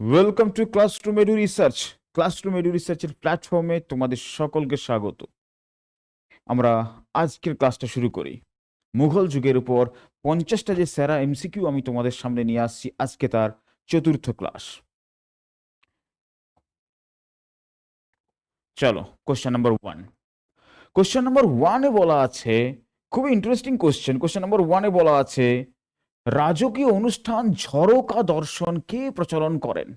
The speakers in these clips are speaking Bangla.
Welcome to classroom edu research classroom edu রিসার্চের প্ল্যাটফর্মে তোমাদের সকলকে স্বাগত। আমরা আজকের ক্লাসটা শুরু করি। মুঘল যুগের উপর পঞ্চাশটা যে সেরা এমসিকিউ আমি তোমাদের সামনে নিয়ে আসছি, আজকে তার চতুর্থ ক্লাস। চলো question number one question number ওয়ানে বলা আছে, খুবই ইন্টারেস্টিং কোশ্চেন কোশ্চেন নাম্বার ওয়ানে বলা আছে রাজকীয় অনুষ্ঠান ঝরোকা দর্শন কে প্রচলন করেন।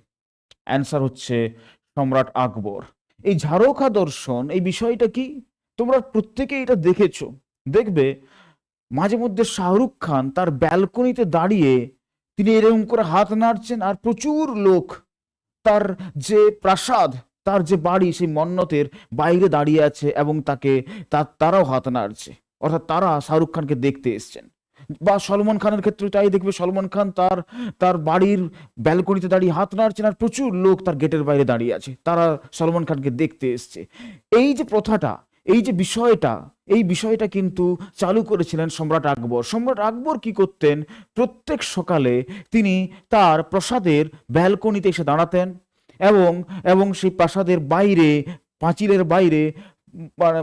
অ্যান্সার হচ্ছে সম্রাট আকবর। এই ঝারোকা দর্শন, এই বিষয়টা কি? তোমরা প্রত্যেকে এটা দেখেছ। দেখবে, মাঝে মধ্যে শাহরুখ খান তার ব্যালকনিতে দাঁড়িয়ে তিনি এরকম করে হাত নাড়ছেন আর প্রচুর লোক তার যে প্রাসাদ, তার যে বাড়ি সেই মন্নতের বাইরে দাঁড়িয়ে আছে এবং তাকে তার তারাও হাত নাড়ছে। অর্থাৎ তারা শাহরুখ খানকে দেখতে এসছেন। বা সলমন খানের ক্ষেত্রে তাই দেখবে সলমন খান তার তার বাড়ির ব্যালকনিতে দাঁড়িয়ে হাত নাড়ছেন আর প্রচুর লোক তার গেটের বাইরে দাঁড়িয়ে আছে। তারা সলমন খানকে দেখতে এসছে। এই যে প্রথাটা এই যে বিষয়টা এই বিষয়টা কিন্তু চালু করেছিলেন সম্রাট আকবর। সম্রাট আকবর কি করতেন? প্রত্যেক সকালে তিনি তার প্রাসাদের ব্যালকনিতে এসে দাঁড়াতেন এবং এবং সেই প্রাসাদের বাইরে পাঁচিলের বাইরে মানে,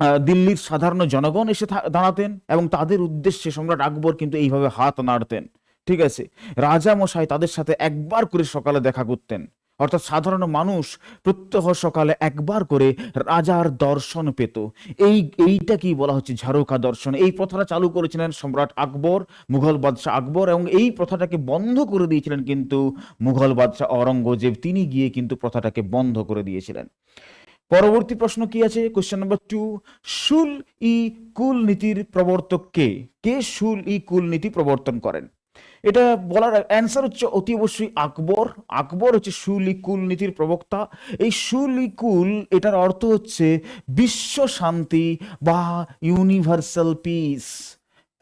দিল্লির সাধারণ জনগণ এসে দাঁড়াতেন এবং তাদের উদ্দেশ্যে সম্রাট আকবর কিন্তু এইভাবে হাত নাড়তেন। ঠিক আছে? রাজা মশাই তাদের সাথে একবার করে সকালে দেখা করতেন। অর্থাৎ সাধারণ মানুষ প্রত্যহ সকালে একবার করে রাজার দর্শন পেত। এই, এইটা কি বলা হচ্ছে ঝারোকা দর্শন? এই প্রথাটা চালু করেছিলেন সম্রাট আকবর, মুঘল বাদশাহ আকবর এবং এই প্রথাটাকে বন্ধ করে দিয়েছিলেন কিন্তু মুঘল বাদশাহ অরঙ্গজেব তিনি গিয়ে কিন্তু প্রথাটাকে বন্ধ করে দিয়েছিলেন। পরবর্তী প্রশ্ন কি আছে? কোশ্চেন নাম্বার টু শুল ই কুল নীতির প্রবর্তক কে? কে শুল ই কুল নীতি প্রবর্তন করেন? এটা বলার অ্যান্সার হচ্ছে অতি অবশ্যই আকবর। আকবর হচ্ছে শুল ই কুল নীতির প্রবক্তা। এই শুল ই কুল, এটার অর্থ হচ্ছে বিশ্ব শান্তি বা ইউনিভার্সাল পিস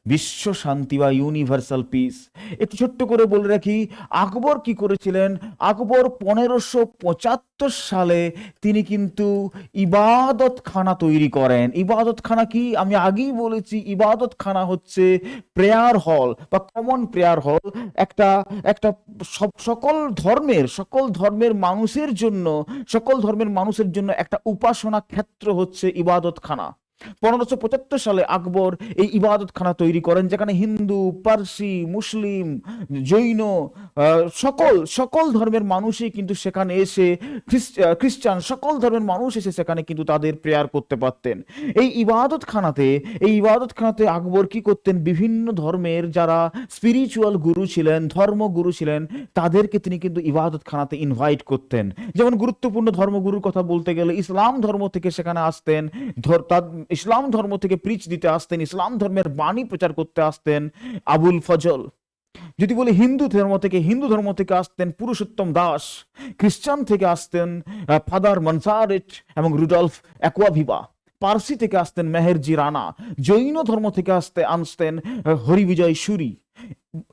বিশ্ব শান্তি বা ইউনিভার্সাল পিস একটু ছোট্ট করে বলে রাখি, আকবর কি করেছিলেন? আকবর পনেরোশো পঁচাত্তর সালে তিনি কিন্তু ইবাদতখানা তৈরি করেন। ইবাদতখানা কি? আমি আগেই বলেছি, ইবাদতখানা হচ্ছে প্রেয়ার হল বা কমন প্রেয়ার হল একটা একটা সব, সকল ধর্মের সকল ধর্মের মানুষের জন্য, সকল ধর্মের মানুষের জন্য একটা উপাসনা ক্ষেত্র হচ্ছে ইবাদতখানা। পনেরোশো পঁচাত্তর সালে আকবর এই ইবাদতখানা তৈরি করেন, যেখানে হিন্দু, পার্সি, মুসলিম, জৈন সকল সকল ধর্মের মানুষই কিন্তু সেখানে এসে খ্রিস্টান, সকল ধর্মের মানুষ এসে সেখানে কিন্তু তাদের প্রেয়ার করতে পারতেন। এই ইবাদতখানাতে এই ইবাদতখানাতে আকবর কি করতেন? বিভিন্ন ধর্মের যারা স্পিরিচুয়াল গুরু ছিলেন, ধর্মগুরু ছিলেন, তাদেরকে তিনি কিন্তু ইবাদতখানাতে ইনভাইট করতেন। যেমন গুরুত্বপূর্ণ ধর্মগুরুর কথা বলতে গেলে, ইসলাম ধর্ম থেকে সেখানে আসতেন তার ইসলাম ধর্ম থেকে প্রিচ দিতে আসতেন, ইসলাম ধর্মের বাণী প্রচার করতে আসতেন আবুল ফজল। যদি বলি হিন্দু ধর্ম থেকে, হিন্দু ধর্ম থেকে আসতেন পুরুষোত্তম দাস, খ্রিস্টান থেকে আসতেন ফাদার মনসারেট এবং রুডলফ অ্যাকোয়াভিবা। পার্সি থেকে আসতেন মেহেরজি রানা, জৈন ধর্ম থেকে আসতে আনতেন হরিবিজয় সুরি।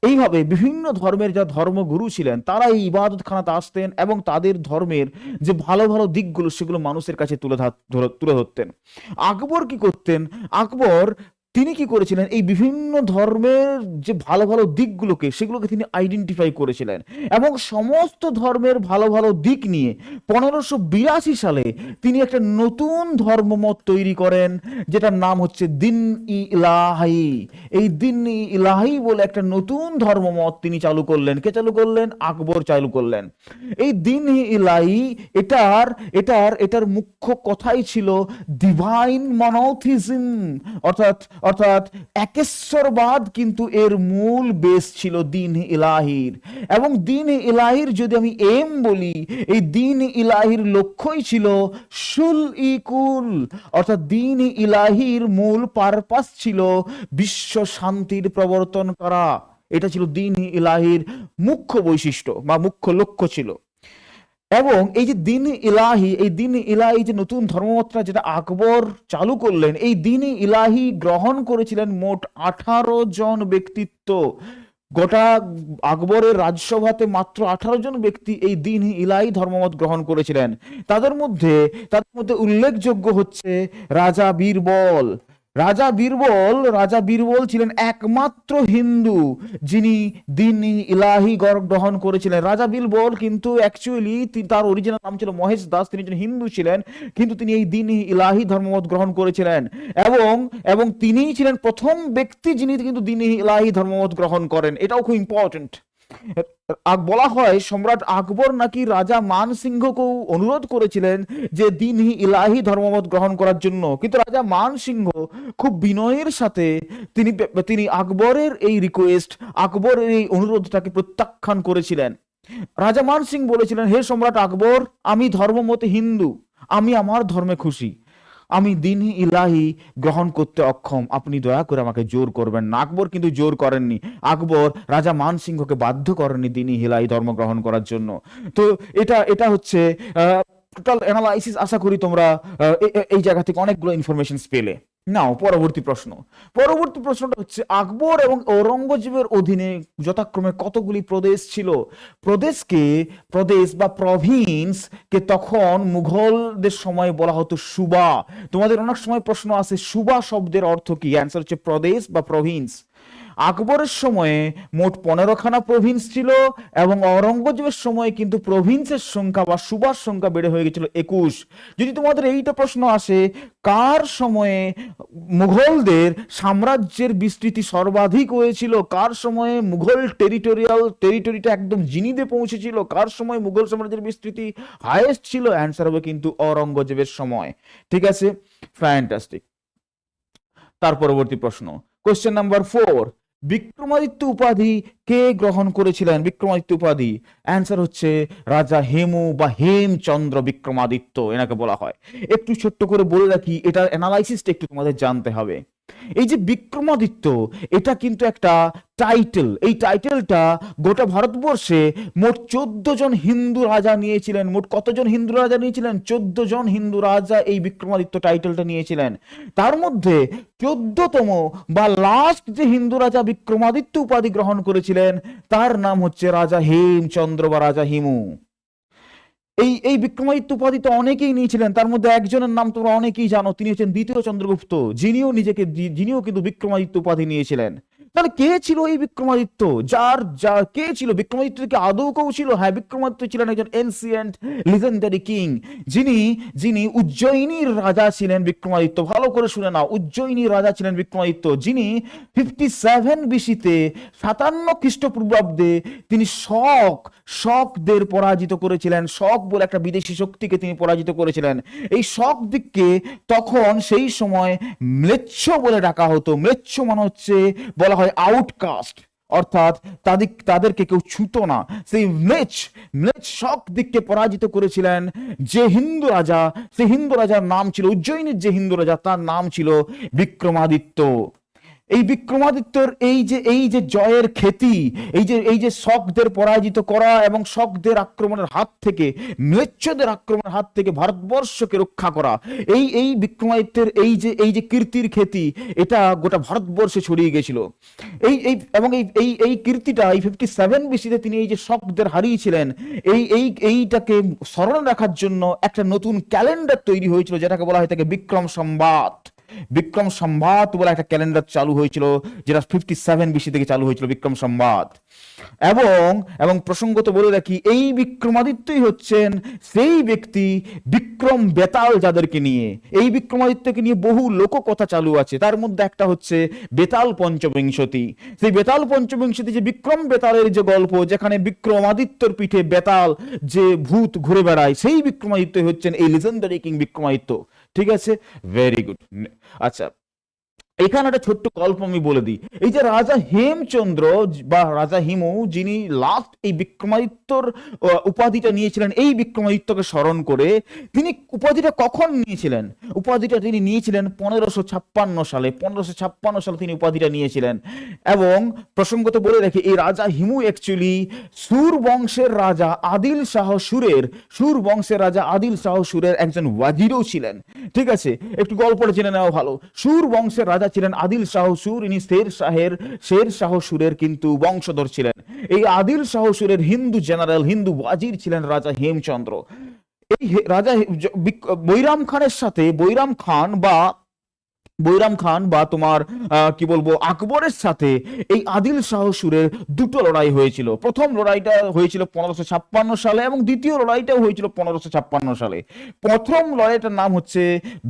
এইভাবে বিভিন্ন ধর্মের যা ধর্মগুরু ছিলেন, তারা এই ইবাদতখানাতে আসতেন এবং তাদের ধর্মের যে ভালো ভালো দিকগুলো, সেগুলো মানুষের কাছে তুলে তুলে ধরতেন। আকবর কি করতেন? আকবর তিনি কি করেছিলেন? এই বিভিন্ন ধর্মের যে ভালো ভালো দিকগুলোকে, সেগুলোকে তিনি আইডেন্টিফাই করেছিলেন। এবং সমস্ত ধর্মের ভালো ভালো দিক নিয়ে পনেরোশো বিরাশি সালে তিনি একটা নতুন ধর্মমত তৈরি করেন, যেটার নাম হচ্ছে দিন ইলাহি। এই দিন ই ইলাহি বলে একটা নতুন ধর্মমত তিনি চালু করলেন। কে চালু করলেন? আকবর চালু করলেন। এই দিন ই ইলাহি, এটার এটার এটার মুখ্য কথাই ছিল ডিভাইন মনোথিজম অর্থাৎ অর্থাৎ একেশ্বরবাদ কিন্তু এর মূল বেস ছিল দিন ইলাহির। এবং দিন ইলাহির যদি আমি এম বলি, এই দিন ইলাহির লক্ষ্যই ছিল শুল ইকুল অর্থাৎ দিন ইলাহির মূল পারপাস ছিল বিশ্ব শান্তির প্রবর্তন করা। এটা ছিল দিন ইলাহির মুখ্য বৈশিষ্ট্য বা মুখ্য লক্ষ্য ছিল। এবং এই যে দিন ইলাহি, এই দিন ইলাহি যে নতুন ধর্মমতটা যেটা আকবর চালু করলেন, এই দিন ইলাহি গ্রহণ করেছিলেন মোট আঠারো জন ব্যক্তিত্ব। গোটা আকবরের রাজসভাতে মাত্র আঠারো জন ব্যক্তি এই দিন ইলাহি ধর্মমত গ্রহণ করেছিলেন। তাদের মধ্যে তাদের মধ্যে উল্লেখযোগ্য হচ্ছে রাজা বীরবল। রাজা বীরবল রাজা বীরবল ছিলেন একমাত্র হিন্দু যিনি দিন ইলাহি গর- গ্রহণ করেছিলেন। রাজা বীরবল কিন্তু অ্যাকচুয়ালি তার অরিজিনাল নাম ছিল মহেশ দাস, তিনি একজন হিন্দু ছিলেন, কিন্তু তিনি এই দিন ইলাহি ধর্মমত গ্রহণ করেছিলেন। এবং এবং তিনিই ছিলেন প্রথম ব্যক্তি যিনি কিন্তু দিন ইলাহি ধর্মমত গ্রহণ করেন। এটাও খুব ইম্পর্টেন্ট বলা হয় সম্রাট আকবর নাকি রাজা মান সিংহকেও অনুরোধ করেছিলেন যে দিন ইলাহি ধর্মমত গ্রহণ করার জন্য। কিন্তু রাজা মান সিংহ খুব বিনয়ের সাথে তিনি তিনি আকবরের এই রিকোয়েস্ট আকবরের এই অনুরোধটাকে প্রত্যাখ্যান করেছিলেন। রাজা মান সিং বলেছিলেন, হে সম্রাট আকবর, আমি ধর্মমতে হিন্দু, আমি আমার ধর্মে খুশি। আমি দিন ইলাহি গ্রহণ করতে অক্ষম। আপনি দয়া করে আমাকে জোর করবেন না। আকবর কিন্তু জোর করেননি। আকবর রাজা মানসিংহকে বাধ্য করেননি দিনই ইলাহি ধর্ম গ্রহণ করার জন্য। তো এটা এটা হচ্ছে টোটাল অ্যানালাইসিস আশা করি তোমরা এই জায়গা থেকে অনেকগুলো ইনফরমেশন পেলে। নাও, পরবর্তী প্রশ্ন। পরবর্তী প্রশ্নটা হচ্ছে, আকবর এবং ঔরঙ্গজেবের অধীনে যথাক্রমে কতগুলি প্রদেশ ছিল? প্রদেশকে, প্রদেশ বা প্রভিন্স কে তখন মুঘলদের সময় বলা হতো সুবা। তোমাদের অনেক সময় প্রশ্ন আছে সুবা শব্দের অর্থ কি? অ্যান্সার হচ্ছে প্রদেশ বা প্রভিন্স আকবরের সময়ে মোট পনেরোখানা প্রভিন্স ছিল এবং অরঙ্গজেবের সময়ে কিন্তু প্রভিন্সের সংখ্যা বা সুবার সংখ্যা বেড়ে হয়ে গেছিল একুশ। যদি তোমাদের এইটা প্রশ্ন আসে, কার সময়ে মুঘলদের সাম্রাজ্যের বিস্তৃতি সর্বাধিক হয়েছিল? কার সময়ে মুঘল টেরিটোরিয়াল টেরিটরিটা একদম জিনিদে পৌঁছেছিল? কার সময় মুঘল সাম্রাজ্যের বিস্তৃতি হায়েস্ট ছিল? অ্যান্সার হবে কিন্তু অরঙ্গজেবের সময়। ঠিক আছে? ফ্যান্টাস্টিক তার পরবর্তী প্রশ্ন। কোশ্চেন নাম্বার ফোর বিক্রমাদিত্য উপাধি কে গ্রহণ করেছিলেন? বিক্রমাদিত্য উপাধি? অ্যান্সার হচ্ছে রাজা হেমু বা হেমচন্দ্র বিক্রমাদিত্য, এনাকে বলা হয়। একটু ছোট্ট করে বলে রাখি, এটার অ্যানালাইসিসটা একটু তোমাদের জানতে হবে। এই যে বিক্রমাদিত্য, এটা কিন্তু একটা টাইটেল এই টাইটেলটা গোটা ভারতবর্ষে মোট চোদ্দ জন হিন্দু রাজা নিয়েছিলেন। মোট কতজন হিন্দু রাজা নিয়েছিলেন? চোদ্দ জন হিন্দু রাজা এই বিক্রমাদিত্য টাইটেলটা নিয়েছিলেন। তার মধ্যে চোদ্দতম বা লাস্ট যে হিন্দু রাজা বিক্রমাদিত্য উপাধি গ্রহণ করেছিলেন, তার নাম হচ্ছে রাজা হেমচন্দ্র বা রাজা হিমু। এই এই বিক্রমাদিত্য উপাধি তো অনেকেই নিয়েছিলেন, তার মধ্যে একজনের নাম তোমরা অনেকেই জানো, তিনি হচ্ছেন দ্বিতীয় চন্দ্রগুপ্ত, যিনিও নিজেকে, যিনিও কিন্তু বিক্রমাদিত্য উপাধি নিয়েছিলেন। তাহলে কে ছিল এই বিক্রমাদিত্য? যার যা কে ছিল? বিক্রমাদিত্য কি আদৌ কেউ ছিল? হ্যাঁ বিক্রমাদিত্য ছিলেন একজন এনসিয়েন্ট লিজেন্ডারি কিং যিনি যিনি উজ্জয়িনীর রাজা ছিলেন বিক্রমাদিত্য। ভালো করে শুনে নাও উজ্জয়িনীর রাজা ছিলেন বিক্রমাদিত্য। যিনি ফিফটি সেভেন বিসিতে সাতান্ন খ্রিস্টপূর্বাব্দে তিনি শক শকদের পরাজিত করেছিলেন। শক বলে একটা বিদেশি শক্তিকে তিনি পরাজিত করেছিলেন। এই শক দিককে তখন সেই সময় ম্লেচ্ছ বলে ডাকা হতো। ম্লেচ্ছ মানে হচ্ছে, বলা হয় আউটকাস্ট অর্থাৎ তাদের তাদেরকে কেউ ছুতো না। সেই ম্লেচ ম্লেচ সব দিককে পরাজিত করেছিলেন যে হিন্দু রাজা। সেই হিন্দু রাজার নাম ছিল, উজ্জয়িনীর যে হিন্দু রাজা, তার নাম ছিল বিক্রমাদিত্য। এই বিক্রমাদিত্যর এই যে এই যে জয়ের খ্যাতি, এই যে এই যে শকদের পরাজিত করা এবং শকদের আক্রমণের হাত থেকে, ম্লেচ্ছদের আক্রমণের হাত থেকে ভারতবর্ষকে রক্ষা করা, এই এই বিক্রমাদিত্যের এই যে এই যে কীর্তির খ্যাতি, এটা গোটা ভারতবর্ষে ছড়িয়ে গেছিল। এই এই, এবং এই এই এই কীর্তিটা, এই ফিফটি সেভেন বিসিতে তিনি এই যে শকদের হারিয়েছিলেন, এই এই, এইটাকে স্মরণ রাখার জন্য একটা নতুন ক্যালেন্ডার তৈরি হয়েছিল, যেটাকে বলা হয় থাকে বিক্রম সংবাদ। বিক্রম সংবাদ বলে একটা ক্যালেন্ডার চালু হয়েছিল, যেটা ফিফটি সেভেন বিসি থেকে চালু হয়েছিল, বিক্রম সংবাদ এবং এবং প্রসঙ্গত বলে রাখি, এই বিক্রমাদিত্যই হচ্ছেন সেই ব্যক্তি বিক্রম বেতাল যাদেরকে নিয়ে। এই বিক্রমাদিত্যকে নিয়ে বহু লোককথা চালু আছে। তার মধ্যে একটা হচ্ছে বেতাল পঞ্চবিংশতি। সেই বেতাল পঞ্চবিংশতি যে বিক্রম বেতালের যে গল্প, যেখানে বিক্রমাদিত্যর পিঠে বেতাল যে ভূত ঘুরে বেড়ায়, সেই বিক্রমাদিত্যই হচ্ছেন এই লিজেন্ডারি কিং বিক্রমাদিত্য। ঠিক আছে? ভেরি গুড আচ্ছা এখানে একটা ছোট্ট গল্প আমি বলে দিই। এই যে রাজা হেমচন্দ্র বা রাজা হিমু, যিনি লাস্ট এই বিক্রমাদিত্যর উপাধিটা নিয়েছিলেন, এই বিক্রমাদিত্যকে স্মরণ করে তিনি উপাধিটা কখন নিয়েছিলেন? উপাধিটা তিনি নিয়েছিলেন পনেরোশো ছাপ্পান্ন সালে। পনেরোশো ছাপ্পান্ন সালে তিনি উপাধিটা নিয়েছিলেন। এবং প্রসঙ্গত বলে রাখি, এই রাজা হিমু অ্যাকচুয়ালি সুর বংশের রাজা আদিল শাহ সুরের, সুর বংশের রাজা আদিল শাহ সুরের একজন ওয়াজিরও ছিলেন। ঠিক আছে? একটু গল্পটা জেনে নেওয়া ভালো। সুর বংশের রাজা ছিলেন আদিল শাহ সুর, ইনি শের শাহের, শের শাহ সুরের কিন্তু বংশধর ছিলেন। এই আদিল শাহ সুরের হিন্দু জেনারেল, হিন্দু ওয়াজির ছিলেন রাজা হেমচন্দ্র। এই রাজা বৈরাম খানের সাথে বৈরাম খান বা বৈরাম খান বা তোমার কি বলব, আকবরের সাথে এই আদিল শাহ সুরের দুটো লড়াই হয়েছিল। প্রথম লড়াইটা হয়েছিল পনেরোশো ছাপ্পান্ন সালে এবং দ্বিতীয় লড়াইটাও হয়েছিল পনেরোশো ছাপ্পান্ন সালে। প্রথম লড়াইটার নাম হচ্ছে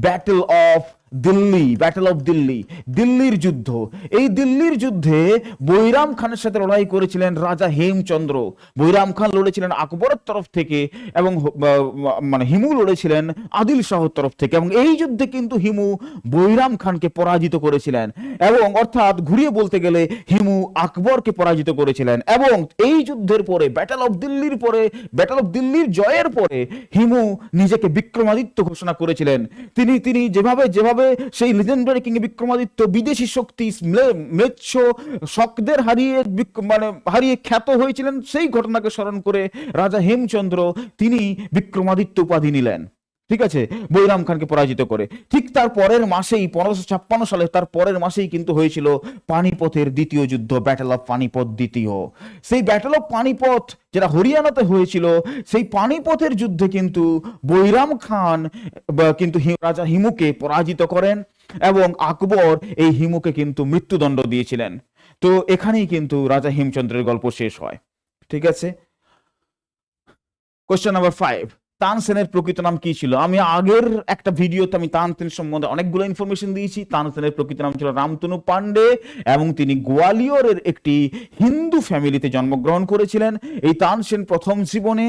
battle of Delhi battle of Delhi, দিল্লির যুদ্ধ। এই দিল্লির যুদ্ধে বৈরাম খানের সাথে লড়াই করেছিলেন রাজা হেমচন্দ্র। বৈরাম খান লড়েছিলেন আকবরের তরফ থেকে এবং মানে হিমু লড়েছিলেন আদিল শাহর তরফ থেকে এবং এই যুদ্ধে কিন্তু হিমু বৈরাম খানকে পরাজিত করেছিলেন এবং অর্থাৎ ঘুরিয়ে বলতে গেলে হিমু আকবরকে পরাজিত করেছিলেন এবং এই যুদ্ধের পরে ব্যাটেল অফ দিল্লির পরে ব্যাটেল অফ দিল্লির জয়ের পরে হিমু নিজেকে বিক্রমাদিত্য ঘোষণা করেছিলেন। তিনি তিনি যেভাবে যেভাবে সেই লেজেন্ডারি কিং বিক্রমাদিত্য, বিদেশি শক্তি মেচ্ছ শকদের হারিয়ে মানে হারিয়ে খ্যাত হয়েছিলেন। সেই ঘটনাকে স্মরণ করে রাজা হেমচন্দ্র তিনি বিক্রমাদিত্য উপাধি নিলেন। ঠিক আছে? বৈরাম খানকে পরাজিত করে। ঠিক তার পরের মাসেই, পনেরোশো ছাপ্পান্ন সালে তার পরের মাসেই কিন্তু হয়েছিল পানিপথের দ্বিতীয় যুদ্ধ ব্যাটেল অফ পানিপথ দ্বিতীয়। সেই ব্যাটেল অফ পানিপথ যেটা হরিয়ানাতে হয়েছিল, সেই পানিপথের যুদ্ধে কিন্তু বৈরাম খান কিন্তু রাজা হিমুকে পরাজিত করেন এবং আকবর এই হিমুকে কিন্তু মৃত্যুদণ্ড দিয়েছিলেন। তো এখানেই কিন্তু রাজা হিমচন্দ্রের গল্প শেষ হয়। ঠিক আছে? কোশ্চেন নাম্বার ফাইভ তানসেনের প্রকৃত নাম কি ছিল? আমি আগের একটা ভিডিওতে আমি তানসেন সম্বন্ধে অনেকগুলো ইনফরমেশন দিয়েছি। তানসেনের প্রকৃত নাম ছিল রামতনু পান্ডে এবং তিনি গোয়ালিয়রের একটি হিন্দু ফ্যামিলিতে জন্মগ্রহণ করেছিলেন। এই তানসেন প্রথম জীবনে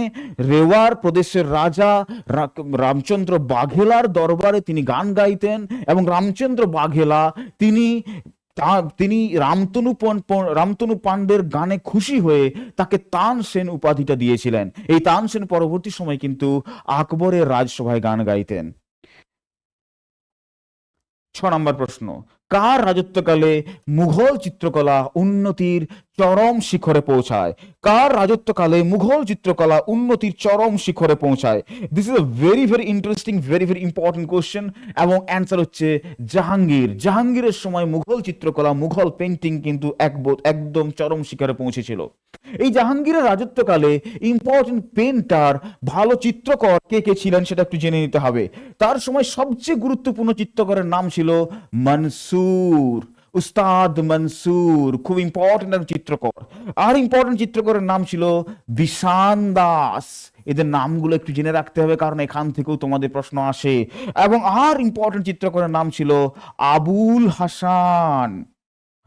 রেওয়ার প্রদেশের রাজা রামচন্দ্র বাঘেলার দরবারে তিনি গান গাইতেন এবং রামচন্দ্র বাঘেলা তিনি তা- তিনি রামতনু রামতনু পাণ্ডের গানে খুশি হয়ে তাকে তান সেন উপাধিটা দিয়েছিলেন। এই তান সেন পরবর্তী সময় কিন্তু আকবরের রাজসভায় গান গাইতেন। ছ নম্বর প্রশ্ন। কার রাজত্বকালে মুঘল চিত্রকলা উন্নতির চরম শিখরে পৌঁছায়। কার রাজত্বকালে মুঘল চিত্রকলা উন্নতির চরম শিখরে পৌঁছায়? This is a very very interesting very very important question এবং অ্যান্সার হচ্ছে জাহাঙ্গীর। জাহাঙ্গীরের সময় মুঘল চিত্রকলা, মুঘল পেন্টিং কিন্তু একদম চরম শিখরে পৌঁছেছিল। এই জাহাঙ্গীরের রাজত্বকালে ইম্পর্টেন্ট পেন্টার ভালো চিত্রকর কে কে ছিলেন সেটা একটু জেনে নিতে হবে। তার সময় সবচেয়ে গুরুত্বপূর্ণ চিত্রকরের নাম ছিল মনসুর। উস্তাদ মনসুর, খুব ইম্পর্টেন্ট একজন চিত্রকর। আর ইম্পর্টেন্ট চিত্রকরের নাম ছিল বিশান দাস। এদের নামগুলো একটু জেনে রাখতে হবে, কারণ এখান থেকেও তোমাদের প্রশ্ন আসে। এবং আর ইম্পর্টেন্ট চিত্রকরের নাম ছিল আবুল হাসান।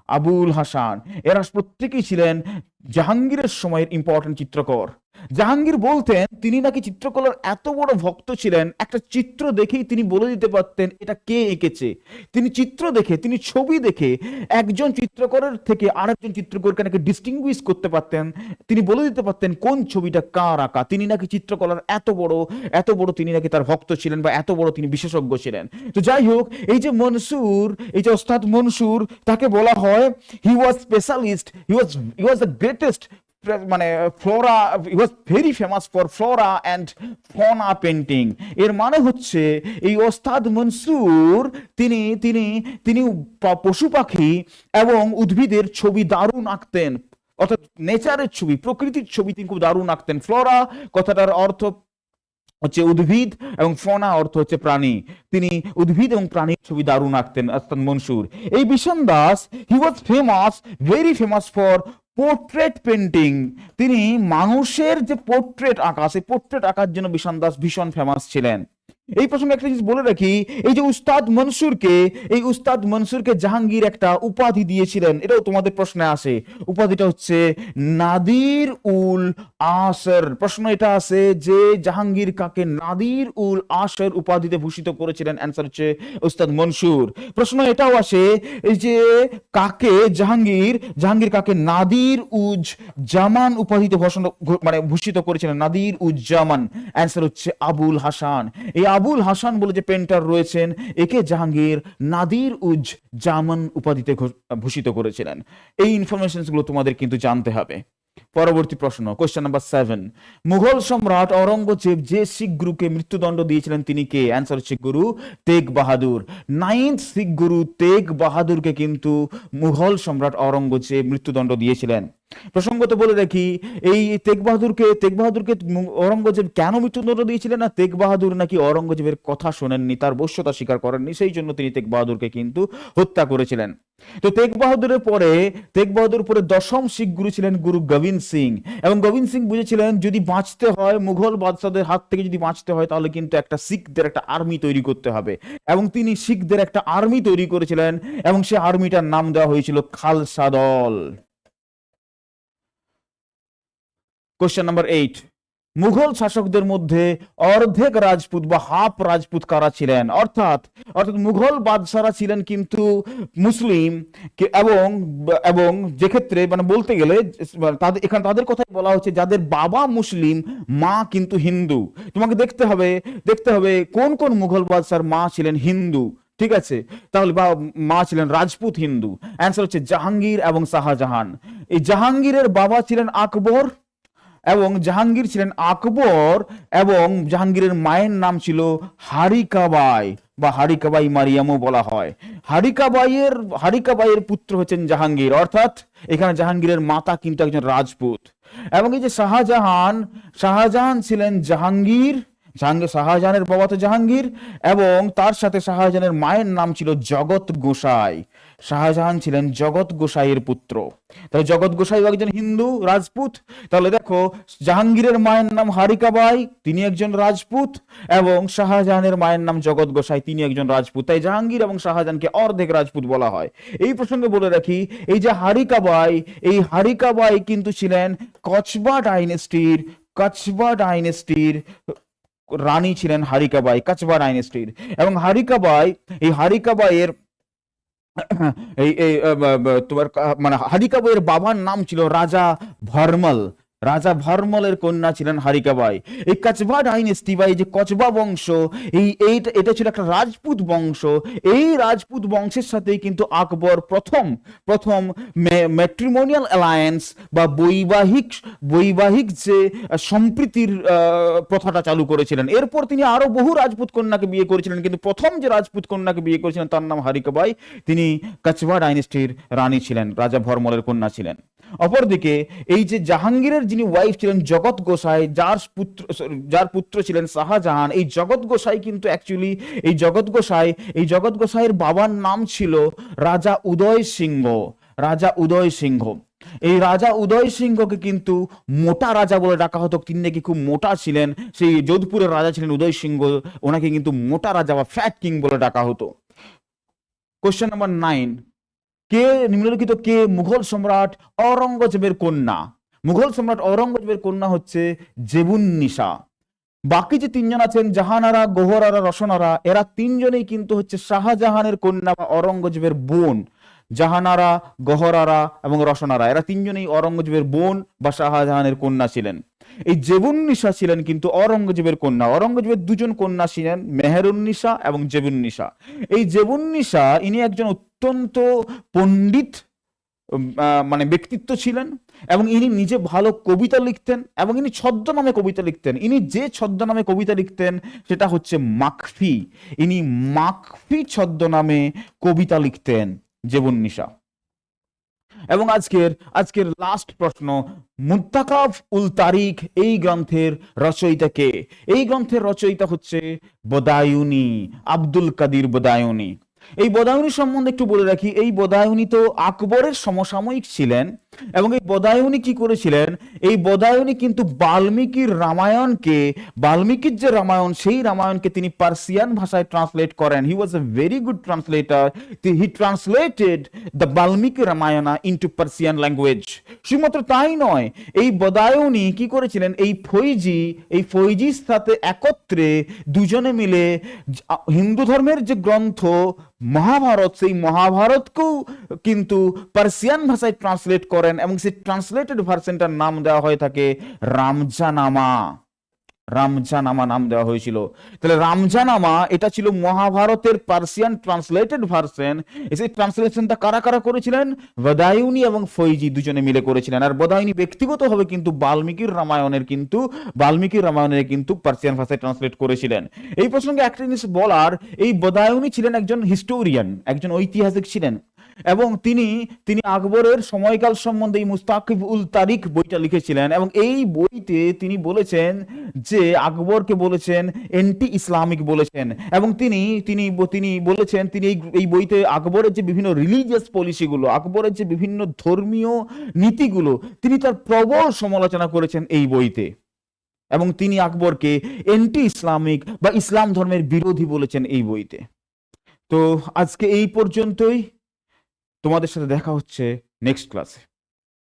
আবুল হাসান। এরা প্রত্যেকেই ছিলেন জাহাঙ্গীরের সময়ের ইম্পর্টেন্ট চিত্রকর। জাহাঙ্গীর বলতেন, তিনি নাকি চিত্রকলার এত বড় ভক্ত ছিলেন, একটা চিত্র দেখেই তিনি বলে দিতে পারতেন, এটা কে এঁকেছে? তিনি চিত্র দেখে, তিনি ছবি দেখে একজন চিত্রকরের থেকে আরেকজন চিত্রকরকে নাকি ডিস্টিংগুইশ করতে পারতেন। তিনি বলে দিতে পারতেন, কোন ছবিটা কার আঁকা? তিনি নাকি চিত্রকলার এত বড় এত বড় তিনি নাকি তার ভক্ত ছিলেন বা এত বড় তিনি বিশেষজ্ঞ ছিলেন? তো যাই হোক, এই যে মনসুর, এই যে ওস্তাদ মনসুর, তাকে বলা হয় he was specialist he was he was the greatest মানে flora was very famous for flora and fauna painting এর মানে হচ্ছে এই ওস্তাদ মনসুর, তিনি তিনি তিনি পশু পাখি এবং উদ্ভিদের ছবি দারুণ আঁকতেন। অর্থাৎ নেচারের ছবি, প্রকৃতির ছবি তিনি খুব দারুণ আঁকতেন। ফ্লোরা কথাটার অর্থ হচ্ছে উদ্ভিদ এবং ফনা অর্থ হচ্ছে প্রাণী। তিনি উদ্ভিদ এবং প্রাণীর ছবি দারুণ আঁকতেন আস্তান মনসুর। এই Bishan Das he was famous very famous for portrait painting তিনি মানুষের যে পোর্ট্রেট আঁকা, সেই পোর্ট্রেট আঁকার জন্য বিশান দাস ভীষণ ফেমাস ছিলেন। এই প্রসঙ্গে একটা জিনিস বলে রাখি, এই যে উস্তাদ মনসুরকে, এই উস্তাদ মনসুরকে জাহাঙ্গীর একটা উপাধি দিয়েছিলেন, এটাও তোমাদের প্রশ্নে আসে। উপাধিটা হচ্ছে নাদির উল আসর। প্রশ্ন এটা আছে যে জাহাঙ্গীর কাকে নাদির উল আসর উপাধিতে ভূষিত করেছিলেন? অ্যান্সার হচ্ছে উস্তাদ মনসুর। প্রশ্ন এটাও আসে এই যে কাকে জাহাঙ্গীর জাহাঙ্গীর কাকে নাদির উজ জামান উপাধিতে ভূষণ মানে ভূষিত করেছিলেন? নাদির উজ জামান। অ্যান্সার হচ্ছে আবুল হাসান। এই আবুল হাসান বলে যে পেন্টার রয়েছেন, একে জাহাঙ্গীর নাদির উজ জামান উপাধিতে ভূষিত করেছিলেন। এই ইনফরমেশনগুলো তোমাদের কিন্তু জানতে হবে। পরবর্তী প্রশ্ন কোয়েশ্চেন নাম্বার সেভেন মুঘল সম্রাট অরঙ্গজেব যে শিখ গুরুকে মৃত্যুদণ্ড দিয়েছিলেন, তিনি কে? অ্যান্সার হচ্ছে গুরু তেগ বাহাদুর। নাইন্থ শিখ গুরু তেগ বাহাদুরকে কিন্তু মুঘল সম্রাট অরঙ্গজেব মৃত্যুদণ্ড দিয়েছিলেন। প্রসঙ্গত বলে রাখি, এই তেগ বাহাদুরকে তেগ বাহাদুরকে ঔরঙ্গজেব কেন মৃত্যুদণ্ড দিয়েছিলেন না? তেগ বাহাদুর নাকি ঔরঙ্গজেবের কথা শোনেননি, তার বশ্যতা স্বীকার করেননি, সেই জন্য তিনি তেগ বাহাদুরকে কিন্তু হত্যা করেছিলেন। তো তেগ বাহাদুরের পরে, তেগ বাহাদুর পরে দশম শিখ গুরু ছিলেন গুরু গোবিন্দ সিং এবং গোবিন্দ সিং বুঝেছিলেন, যদি বাঁচতে হয়, মুঘল বাদশাদের হাত থেকে যদি বাঁচতে হয়, তাহলে কিন্তু একটা শিখদের একটা আর্মি তৈরি করতে হবে। এবং তিনি শিখদের একটা আর্মি তৈরি করেছিলেন এবং সে আর্মিটার নাম দেওয়া হয়েছিল খালসা দল। কোশ্চেন নাম্বার এইট মুঘল শাসকদের মধ্যে অর্ধেক রাজপুত বা হাফ রাজপুত কারা ছিলেন? অর্থাৎ অর্থাৎ মুঘল বাদশারা ছিলেন কিন্তু মুসলিম এবং এবং যে ক্ষেত্রে মানে বলতে গেলে মানে তাদের, এখানে তাদের কথাই বলা হচ্ছে যাদের বাবা মুসলিম, মা কিন্তু হিন্দু। তোমাকে দেখতে হবে দেখতে হবে কোন কোন মুঘল বাদশার মা ছিলেন হিন্দু, ঠিক আছে? তাহলে বা মা ছিলেন রাজপুত হিন্দু। অ্যান্সার হচ্ছে জাহাঙ্গীর এবং শাহজাহান। এই জাহাঙ্গীরের বাবা ছিলেন আকবর এবং জাহাঙ্গীর ছিলেন আকবর এবং জাহাঙ্গীরের মায়ের নাম ছিল হারিকাবাই বা হারিকাবাই মারিয়ামও বলা হয়। হারিকাবাইয়ের হারিকাবাইয়ের পুত্র হচ্ছেন জাহাঙ্গীর। অর্থাৎ এখানে জাহাঙ্গীরের মাতা কিন্তু একজন রাজপুত। এবং এই যে শাহজাহান শাহজাহান ছিলেন জাহাঙ্গীর জাহাঙ্গীর, শাহজাহানের বাবা তো জাহাঙ্গীর এবং তার সাথে শাহজাহানের মায়ের নাম ছিল জগৎ গোসাই। শাহজাহান ছিলেন জগৎ গোসাইয়ের পুত্র। তাহলে জগৎ গোসাইও একজন হিন্দু রাজপুত। তাহলে দেখো, জাহাঙ্গীরের মায়ের নাম হারিকাবাই তিনি একজন রাজপুত, এবং শাহজাহানের মায়ের নাম জগৎ গোসাই, তিনি একজন রাজপুত। তাই জাহাঙ্গীর এবং শাহজাহানকে অর্ধেক রাজপুত বলা হয়। এই প্রসঙ্গে বলে রাখি, এই যে হারিকাবাই এই হারিকাবাই কিন্তু ছিলেন কচবা ডাইনেস্টির কচবা ডাইনেস্টির রানী ছিলেন হারিকাবাই কাচবা ডাইনেস্টির। এবং হারিকাবাই এই হারিকাবাইয়ের এই তোমার মানে হাদিকা বইয়ের বাবার নাম ছিল রাজা ভরমল। রাজা ভরমলের কন্যা ছিলেন হারিকাবাই। এই কচবা ডাইনেস্টি বা এই যে কচবা বংশ, এই এইটা, এটা ছিল একটা রাজপুত বংশ। এই রাজপুত বংশের সাথেই কিন্তু আকবর প্রথম প্রথম ম্যাট্রিমোনিয়াল অ্যালায়েন্স বা বৈবাহিক বৈবাহিক যে সম্প্রীতির প্রথাটা চালু করেছিলেন। এরপর তিনি আরও বহু রাজপুত কন্যাকে বিয়ে করেছিলেন, কিন্তু প্রথম যে রাজপুত কন্যাকে বিয়ে করেছিলেন তার নাম হারিকাবাই। তিনি কচবা ডাইনেস্টির রানী ছিলেন, রাজা ভরমলের কন্যা ছিলেন। অপরদিকে, এই যে জাহাঙ্গীরের যিনি ওয়াইফ ছিলেন জগৎ গোসাই, যার পুত্র যার পুত্র ছিলেন শাহজাহান, এই জগৎ গোসাই কিন্তু অ্যাকচুয়ালি এই জগৎ গোসাই, এই জগৎ গোসাইয়ের বাবার নাম ছিল রাজা উদয় সিংহ, রাজা উদয় সিংহ। এই রাজা উদয় সিংহকে কিন্তু মোটা রাজা বলে ডাকা হতো। তিনি নাকি খুব মোটা ছিলেন। সেই যোধপুরের রাজা ছিলেন উদয় সিংহ, ওনাকে কিন্তু মোটা রাজা বা ফ্যাট কিং বলে ডাকা হতো। কোশ্চেন নাম্বার নাইন কে নিম্নলিখিত? কে? মুঘল সম্রাট অরঙ্গজেবের কন্যা। মুঘল সম্রাট অরঙ্গজেবের কন্যা হচ্ছে জেবুন্নিসা। বাকি যে তিনজন আছেন, জাহানারা, গোহরারা, রসনারা, এরা তিনজনেই কিন্তু হচ্ছে শাহজাহানের কন্যা বা অরঙ্গজেবের বোন। জাহানারা, গহরারা এবং রসনারা, এরা তিনজনেই অরঙ্গজেবের বোন বা শাহজাহানের কন্যা ছিলেন। এই জেবুন্নিসা ছিলেন কিন্তু অরঙ্গজেবের কন্যা। অরঙ্গজেবের দুজন কন্যা ছিলেন মেহেরুন্নিসা এবং জেবুন্নিসা এই জেবুন্নিসা ইনি একজন অত্যন্ত পণ্ডিত মানে ব্যক্তিত্ব ছিলেন এবং ইনি নিজে ভালো কবিতা লিখতেন এবং ইনি ছদ্মনামে কবিতা লিখতেন। ইনি যে ছদ্মনামে কবিতা লিখতেন, সেটা হচ্ছে মাকফি ইনি মাকফি ছদ্মনামে কবিতা লিখতেন জেবুন্নিসা এবং আজকের আজকের লাস্ট প্রশ্ন, মুত্তাকাফ উল তারিখ এই গ্রন্থের রচয়িতা কে? এই গ্রন্থের রচয়িতা হচ্ছে বদায়ুনি, আব্দুল কাদির বদায়ুনি। এই বদায়ুনি সম্বন্ধে একটু বলে রাখি, এই বদায়ুনি তো আকবরের সমসাময়িক ছিলেন এবং এই বদায়ুনি কি করেছিলেন? এই বদায়ুনি কিন্তু বাল্মীকির রামায়ণকে, বাল্মীকির যে রামায়ণ, সেই রামায়ণকে তিনি পার্সিয়ান ভাষায় ট্রান্সলেট করেন। He was a very good translator he translated the Valmiki Ramayana into Persian language শুধুমাত্র তাই নয়, এই বদায়ুনি কি করেছিলেন? এই ফৈজি, এই ফৈজির সাথে একত্রে দুজনে মিলে হিন্দু ধর্মের যে গ্রন্থ মহাভারত, সেই মহাভারতকেও কিন্তু পার্সিয়ান ভাষায় ট্রান্সলেট করেন এবং সেই ট্রান্সলেটেড ভার্সনটার নাম দেওয়া হয়ে থাকে রামজানামা। রামজানামা নাম দেওয়া হয়েছিল। তাহলে রামজানামা এটা ছিল মহাভারতের পার্সিয়ান ট্রান্সলেটেড ভার্সন সেই ট্রান্সলেশনটা কারা কারা করেছিলেন? বদায়ুনি এবং ফৈজি দুজনে মিলে করেছিলেন। আর বদায়ুনি ব্যক্তিগতভাবে কিন্তু বাল্মীকির রামায়ণের কিন্তু, বাল্মীকির রামায়ণের কিন্তু পার্সিয়ান ভাষায় ট্রান্সলেট করেছিলেন। এই প্রসঙ্গে একটা জিনিস বলার, এই বদায়ুনি ছিলেন একজন হিস্টোরিয়ান একজন ঐতিহাসিক ছিলেন। এবং তিনি তিনি আকবরের সময়কাল সম্বন্ধে এই মুস্তাকিব উল তারিখ বইটা লিখেছিলেন এবং এই বইতে তিনি বলেছেন যে আকবরকে বলেছেন, এন্টি ইসলামিক বলেছেন এবং তিনি তিনি তিনি বলেছেন, তিনি এই বইতে আকবরের যে বিভিন্ন রিলিজিয়াস পলিসিগুলো আকবরের যে বিভিন্ন ধর্মীয় নীতিগুলো, তিনি তার প্রবল সমালোচনা করেছেন এই বইতে এবং তিনি আকবরকে এন্টি ইসলামিক বা ইসলাম ধর্মের বিরোধী বলেছেন এই বইতে। তো আজকে এই পর্যন্তই। তোমাদের সাথে দেখা হচ্ছে নেক্সট ক্লাসে